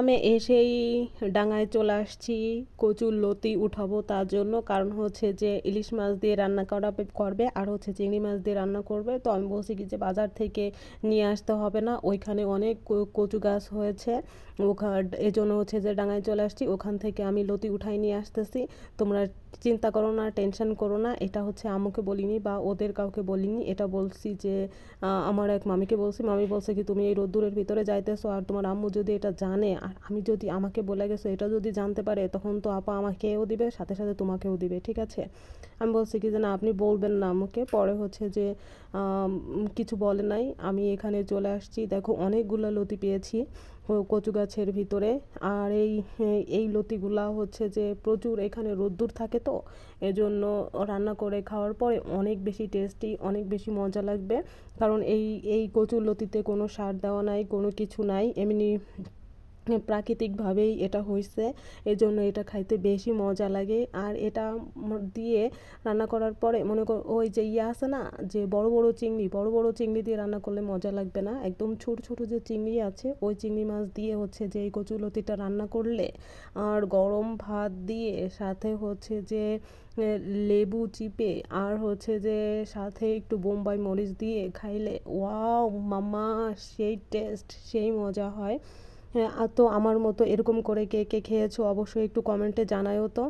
আমি এসেই ডাঙায় চলে আসছি, কচুর লতি উঠাবো তার জন্য। কারণ হচ্ছে যে ইলিশ মাছ দিয়ে রান্না করা করবে, আর হচ্ছে চিংড়ি মাছ দিয়ে রান্না করবে। তো আমি বলছি কি যে বাজার থেকে নিয়ে আসতে হবে না, ওইখানে অনেক কচু গাছ হয়েছে। ওখান এই জন্য হচ্ছে যে ডাঙায় চলে আসছি। ওখান থেকে আমি লতি উঠাই নিয়ে আসতেছি। তোমরা চিন্তা করো না, টেনশন করো না। এটা হচ্ছে আম্মুকে বলিনি বা ওদের কাউকে বলিনি। এটা বলছি যে আমার এক মামিকে বলছি। মামি বলছে কি, তুমি এই রোদ্দুরের ভিতরে যাইতেছো, আর তোমার আম্মু যদি এটা জানে আমি যদি আমাকে বলে গেছো, এটা যদি জানতে পারে, তখন তো আপা আমাকেও দিবে, সাথে সাথে তোমাকেও দিবে, ঠিক আছে? আমি বলছি কি যে, না, আপনি বলবেন না আমাকে। পরে হচ্ছে যে কিছু বলে নাই। আমি এখানে চলে আসছি। দেখো, অনেকগুলো লতি পেয়েছি কচু গাছের ভিতরে। আর এই এই লতিগুলা হচ্ছে যে, প্রচুর এখানে রোদ্দুর থাকে তো, এজন্য রান্না করে খাওয়ার পরে অনেক বেশি টেস্টি অনেক বেশি মজা লাগবে। কারণ এই এই কচুর লতিতে কোনো সার দেওয়া নাই, কোনো কিছু নাই। এমনি প্রাকৃতিকভাবেই এটা হয়েছে এই জন্য এটা খাইতে বেশি মজা লাগে। আর এটা দিয়ে রান্না করার পরে মনে কর, ওই যে ইয়ে আছে না, যে বড় বড় চিংড়ি, বড় বড় চিংড়ি দিয়ে রান্না করলে মজা লাগবে না। একদম ছোট ছোট যে চিংড়ি আছে, ওই চিংড়ি মাছ দিয়ে হচ্ছে যে এই কচুলতিটা রান্না করলে আর গরম ভাত দিয়ে সাথে হচ্ছে যে লেবু চিপে আর হচ্ছে যে সাথে একটু বোম্বাই মরিচ দিয়ে খাইলে ওয়াও মামা সেই টেস্ট, সেই মজা হয় হ্যাঁ। তো আমার মতো এরকম করে কে কে খেয়েছো অবশ্যই একটু কমেন্টে জানায়ও তো।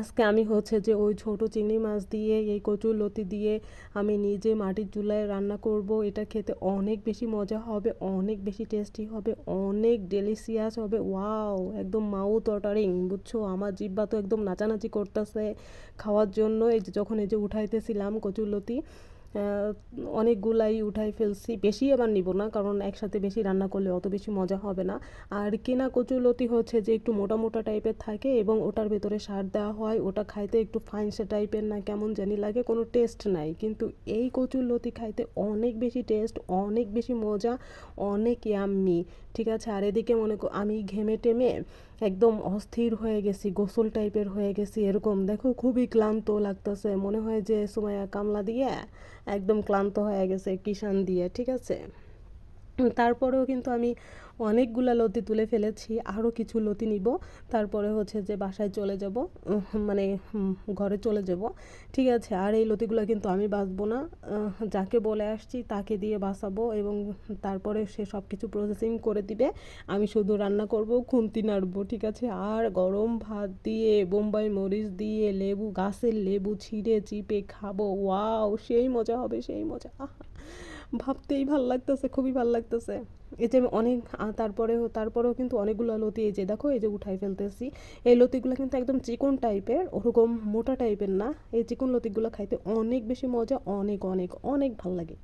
আজকে আমি হচ্ছে যে ওই ছোট চিংড়ি মাছ দিয়ে, এই কচুর লতি দিয়ে আমি নিজে মাটির চুলায় রান্না করব। এটা খেতে অনেক বেশি মজা হবে, অনেক বেশি টেস্টি হবে, অনেক ডেলিসিয়াস হবে। ওয়াও একদম মাউথ অটারিং বুঝছ? আমার জিব্বা তো একদম নাচানাচি করতেছে খাওয়ার জন্য। এই যে যখন এই যে উঠাইতেছিলাম কচুর লতি অনেকগুলাই উঠাই ফেলছি। বেশি আবার নিব না, কারণ একসাথে বেশি রান্না করলে অত বেশি মজা হবে না। আর কেনা কচুলতি হচ্ছে যে একটু মোটা মোটা টাইপের থাকে এবং ওটার ভেতরে সার দেওয়া হয়, ওটা খাইতে একটু ফাইনসে টাইপের না, কেমন জানি লাগে, কোনো টেস্ট নাই। কিন্তু এই কচুরলতি খাইতে অনেক বেশি টেস্ট অনেক বেশি মজা, অনেক ইয়াম্মি ঠিক আছে? আর এদিকে মনে আমি ঘেমে টেমে একদম অস্থির হয়ে গেছি, গোসল টাইপের হয়ে গেছি, এরকম। দেখো, খুবই ক্লান্ত লাগতেছে। মনে হয় যে সময়া কামলা দিয়ে একদম ক্লান্ত হয়ে গেছে কিষান দিয়ে, ঠিক আছে? তারপরেও কিন্তু আমি অনেকগুলো লতি তুলে ফেলেছি আরও কিছু লতি নিব। তারপরে হচ্ছে যে বাসায় চলে যাব মানে ঘরে চলে যাব। ঠিক আছে, আর এই লতিগুলো কিন্তু আমি বাঁচবো না। যাকে বলে আসছি তাকে দিয়ে বাঁচাবো এবং তারপরে সে সব কিছু প্রসেসিং করে দিবে। আমি শুধু রান্না করব, খুন্তি নাড়বো, ঠিক আছে? আর গরম ভাত দিয়ে, বোম্বাই মরিচ দিয়ে, লেবু, গাছের লেবু ছিঁড়ে, চিপে খাব। ওয়াও, সেই মজা হবে, সেই মজা। ভাবতেই ভালো লাগতেছে, খুবই ভালো লাগতেছে। এই যে অনেক তারপরেও তারপরেও কিন্তু অনেকগুলো লতি এই যে দেখো, এই যে উঠাই ফেলতেছি। এই লতিগুলো কিন্তু একদম চিকন টাইপের, ওরকম মোটা টাইপের না। এই চিকন লতিগুলো খাইতে অনেক বেশি মজা, অনেক অনেক অনেক ভালো লাগে।